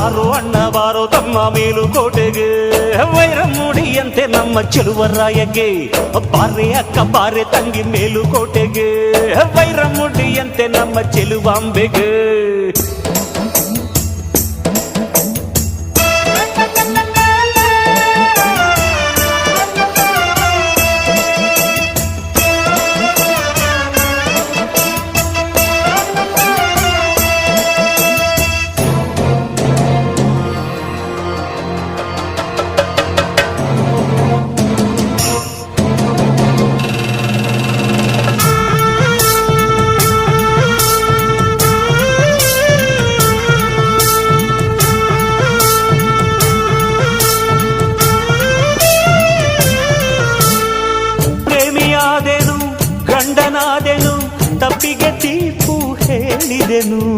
ಬಾರೋ ಅಣ್ಣ ಬಾರೋ ತಮ್ಮ ಮೇಲುಕೋಟೆಗೆ ವೈರಮುಡಿಯಂತೆ ನಮ್ಮ ಚೆಲುವರಾಯಗೆ ಬಾರೆ ಅಕ್ಕ ಬಾರೆ ತಂಗಿ ಮೇಲುಕೋಟೆಗೆ ವೈರಮುಡಿಯಂತೆ ನಮ್ಮ ಚೆಲುವಾಂಬೆಗೆ serenos.